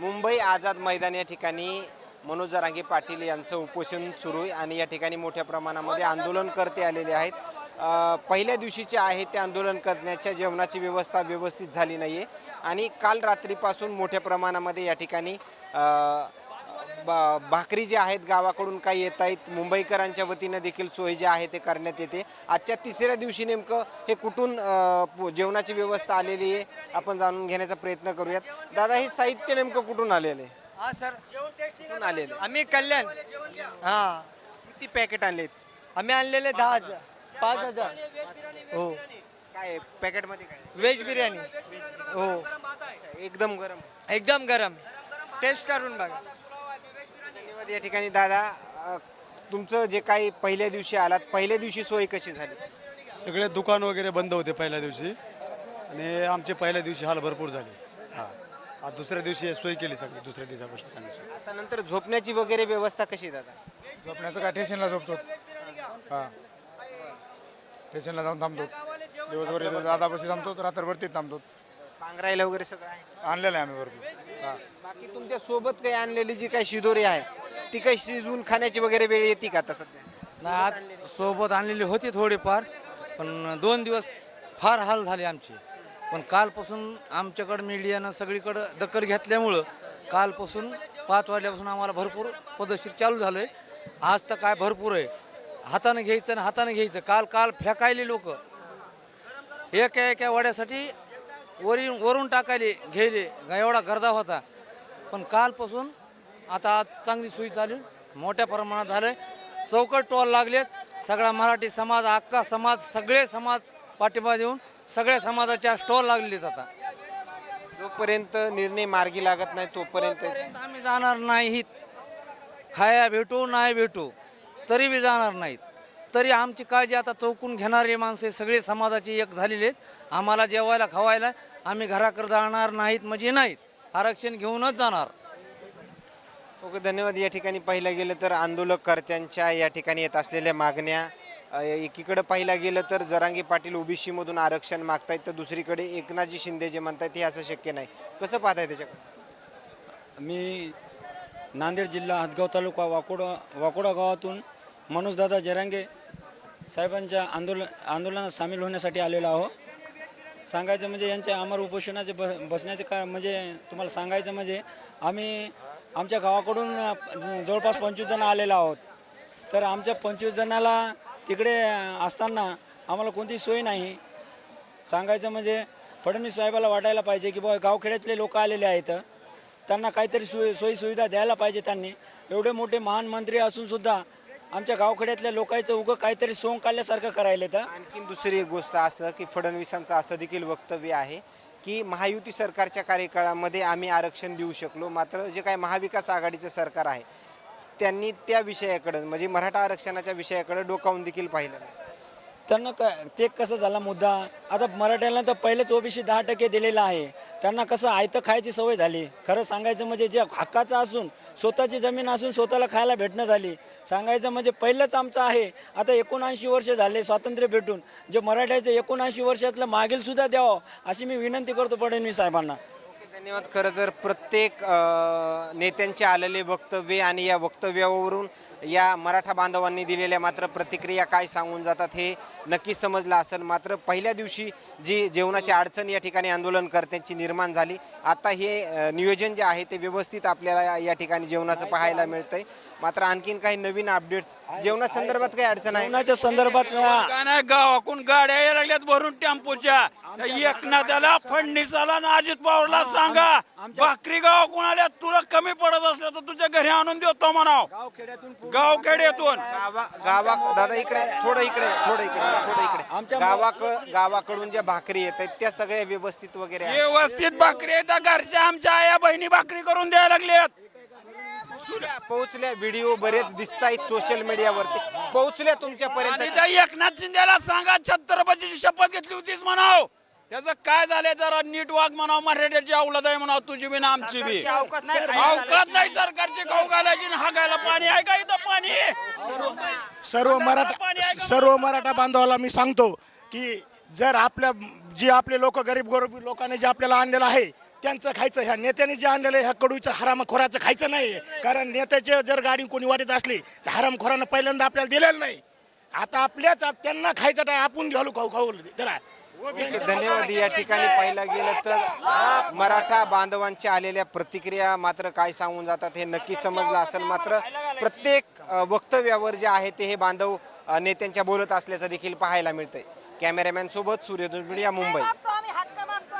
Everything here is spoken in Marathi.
मुंबई आझाद मैदान या ठिकाणी मनोज जरांगे पाटील यांचं उपोषण सुरू आहे आणि या ठिकाणी मोठ्या प्रमाणामध्ये आंदोलन करते आलेले आहेत. पहिल्या दिवशीचे आहे ते आंदोलन करण्याच्या जेवणाची व्यवस्था व्यवस्थित झाली नाही आहे आणि काल रात्रीपासून मोठ्या प्रमाणामध्ये या ठिकाणी भाकरी जे आहेत गावाकडून काही येत आहेत. मुंबईकरांच्या वतीनं देखील सोय जी आहे ते करण्यात येते. आजच्या तिसऱ्या दिवशी नेमकं हे कुठून जेवणाची व्यवस्था आलेली आहे आपण जाणून घेण्याचा प्रयत्न करूयात. दादा हे साहित्य नेमकं कुठून आलेलं आहे? हा सर. कुठून आलेलं? आम्ही कल्याण. हा. किती पॅकेट आणलेत? आम्ही आणलेले दहा हजार. पाच हजार. हो. काय पॅकेटमध्ये काय व्हेज बिर्याणी हो. अच्छा, एकदम गरम. एकदम गरम. टेस्ट करून बघा. धन्यवाद. या ठिकाणी दादा अ, तुमचं जे काही पहिल्या दिवशी आलात पहिल्या दिवशी सोय कशी झाली? सगळे दुकान वगैरे बंद होते पहिल्या दिवशी. आणि आमचे पहिल्या दिवशी हाल भरपूर झाले. हां. आज दुसऱ्या दिवशी सोय केली सगळी दुसऱ्या दिवसापासून चांगली सोय. आता नंतर झोपण्याची वगैरे व्यवस्था कशी आहे दादा? झोपण्याचं काय स्टेशनला झोपतो. हां. स्टेशनला जाऊन थांबतो. दिवसभर इथं दादापाशी थांबतो रात्रभर तिथे थांबतो. पांघरायला वगैरे सगळं आहे. आणलेलं आहे आम्ही भरपूर. हां. बाकी तुमच्यासोबत काही आणलेली जी काही शिदोरी आहे ती काही शिजवून खाण्याची वगैरे वेळ येते का आता सध्या? नाही आज सोबत आणलेली होती थोडीफार पण दोन दिवस फार हाल झाले आमचे. पण कालपासून आमच्याकडं मीडियानं सगळीकडं दखल घेतल्यामुळं कालपासून पाच वाजल्यापासून आम्हाला भरपूर पदशीर चालू झालं आहे आज तर काय भरपूर आहे. हातानं घ्यायचं आणि हातानं घ्यायचं. काल काल फेकायले लोक. एका एका वड्यासाठी वरून वरून टाकायले घ्यायले. एवढा गर्दा होता. पण कालपासून आता आज चांगली सोयी झाली मोठ्या प्रमाणात झालं चौकट टोल लागलेत. सगळा मराठी समाज अख्खा समाज सगळे समाज पाठिंबा देऊन सगळ्या समाजाच्या स्टॉल लागलेत आता. जोपर्यंत निर्णय मार्गी लागत नाही तोपर्यंत तोपर्यंत आम्ही जाणार नाहीत खाया भेटू नाही भेटू. तरी बी जाणार नाहीत. तरी आमची काळजी आता चौकून घेणारे माणसे सगळे समाजाचे एक झालेले आहेत. आम्हाला जेवायला खावायला आम्ही घराकडे जाणार नाहीत म्हणजे नाहीत. आरक्षण घेऊनच जाणार. ओके धन्यवाद. या ठिकाणी पाहिलं गेलं तर आंदोलकर्त्यांच्या या ठिकाणी येत असलेल्या मागण्या एकीकडे पाहिलं गेलं तर जरांगे पाटील ओबीसी मधून आरक्षण मागतायत तर दुसरीकडे एकनाथजी शिंदे जे म्हणतायत हे असं शक्य नाही. कसं पाहताय त्याच्याकडे? मी नांदेड जिल्हा हदगाव तालुका वाकोडा वाकोडा गावातून मनोजदादा जरांगे साहेबांच्या आंदोलन आंदोलनात सामील होण्यासाठी आलेलो आहो सांगायचं म्हणजे यांच्या अमर उपोषणाचे ब बसण्याचे का म्हणजे तुम्हाला सांगायचं म्हणजे आम्ही आमच्या गावाकडून जवळपास पंचवीस जण आलेलो आहोत. तर आमच्या पंचवीस जणाला तिकडे असताना आम्हाला कोणती सोय नाही. सांगायचं म्हणजे फडणवीस साहेबाला वाटायला पाहिजे की बाबा गावखेड्यातले लोक आलेले आहेत. त्यांना काहीतरी सोयी सोयीसुविधा द्यायला पाहिजे त्यांनी. एवढे मोठे महान मंत्री असूनसुद्धा आमच्या गावखेड्यातल्या लोकांचं उगं काहीतरी सोंग काढल्यासारखं करायला तर आणखीन दुसरी एक गोष्ट असं की फडणवीसांचं असं देखील वक्तव्य आहे की महायुती सरकारच्या कार्यकाळामध्ये आम्ही आरक्षण देऊ शकलो मात्र जे काय महाविकास आघाडीचं सरकार आहे त्यांनी त्या विषयाकडं म्हणजे मराठा आरक्षणाच्या विषयाकडे डोकावून देखील पाहिलं नाही. त्यांना क ते कसं झाला मुद्दा? आता मराठ्यांना तर पहिलेच ओबीसी दहा टक्के दिलेला आहे. त्यांना कसं आयतं खायची सवय झाली? खरं सांगायचं म्हणजे जे हक्काचं असून स्वतःची जमीन असून स्वतःला खायला भेटणं झाली. सांगायचं म्हणजे पहिलंच आमचं आहे. आता एकोणऐंशी वर्ष झाले स्वातंत्र्य भेटून. जे मराठ्याचं एकोणऐंशी वर्षातलं मागीलसुद्धा द्यावं अशी मी विनंती करतो फडणवीस साहेबांना. धन्यवाद. खरं तर प्रत्येक नेत्यांचे आलेले वक्तव्य आणि या वक्तव्यावरून या मराठा बांधवांनी दिलेल्या मात्र प्रतिक्रिया काय सांगून जातात हे नक्कीच समजलं असेल. मात्र पहिल्या दिवशी जी जेवणाची अडचण या ठिकाणी आंदोलनकर्त्यांची निर्माण झाली. आता हे नियोजन जे आहे ते व्यवस्थित आपल्याला या- ठिकाणी जेवणाचं पाहायला मिळतंय. मात्र आणखीन काही नवीन अपडेट्स? जेवणासंदर्भात काही अडचण आहे? जेवणाच्या संदर्भात गावाकडून गाड्या यायला लागल्यात भरून टेम्पोच्या. त्या एकनाथाला फडणीसाला आणि अजित पवारला सांगा भाकरी गावाकडून आल्या तुला कमी पडत असलं तर तुझ्या घरी आणून देतो म्हणाव. गावखेड्यातून गावा गावा दादा इकडे थोडं इकडे थोडं इकडे थोडं इकडे. गावाकड गावाकडून ज्या भाकरी येत आहेत त्या सगळ्या व्यवस्थित वगैरे आहेत. व्यवस्थित भाकरी येतात घरच्या आमच्या आया बहिणी भाकरी करून द्यायला लागल्यात पोहोचल्या पोहोचल्या. व्हिडिओ बरेच दिसत आहेत सोशल मीडियावरती पोहोचल्या आणि तुमच्यापर्यंत त्या एकनाथ शिंदेला सांगा छत्रपतीची शपथ घेतली होतीस म्हणाव. त्याचं काय झालंय जरा नीट वाग म्हणाव मराठ्याची अवलाद आहे म्हणाव तुझी बी ना आमची बी. अवकात नाही सरकारची खाऊ घालायची हागायला पाणी आहे का इथं पाणी? सर्व मराठा सर्व मराठा? बांधवाला मी सांगतो की जर आपल्या जे आपले लोक गरीब गरीब लोकांनी जे आपल्याला आणलेलं आहे त्यांचं खायचं ह्या नेत्याने जे आणलेलं आहे, ह्या कडूचं हरामखोराचं खायचं नाही. कारण नेत्याचे जर गाडी कोणी वाटत असली तर हरामखोरानं पहिल्यांदा आपल्याला दिलेलं नाही. आता आपल्याच त्यांना खायचं टाय आपण घालू खाऊ खाऊ त्याला. धन्यवाद. या ठिकाणी पाहिलं गेलं तर मराठा बांधवांच्या आलेल्या प्रतिक्रिया मात्र काय सांगून जातात हे नक्की समजलं असेल. मात्र प्रत्येक वक्तव्यावर जे आहे ते हे बांधव नेत्यांच्या बोलत असल्याचं देखील पाहायला मिळतंय. कॅमेरामॅन सोबत सूर्यदुर्ग मुंबई.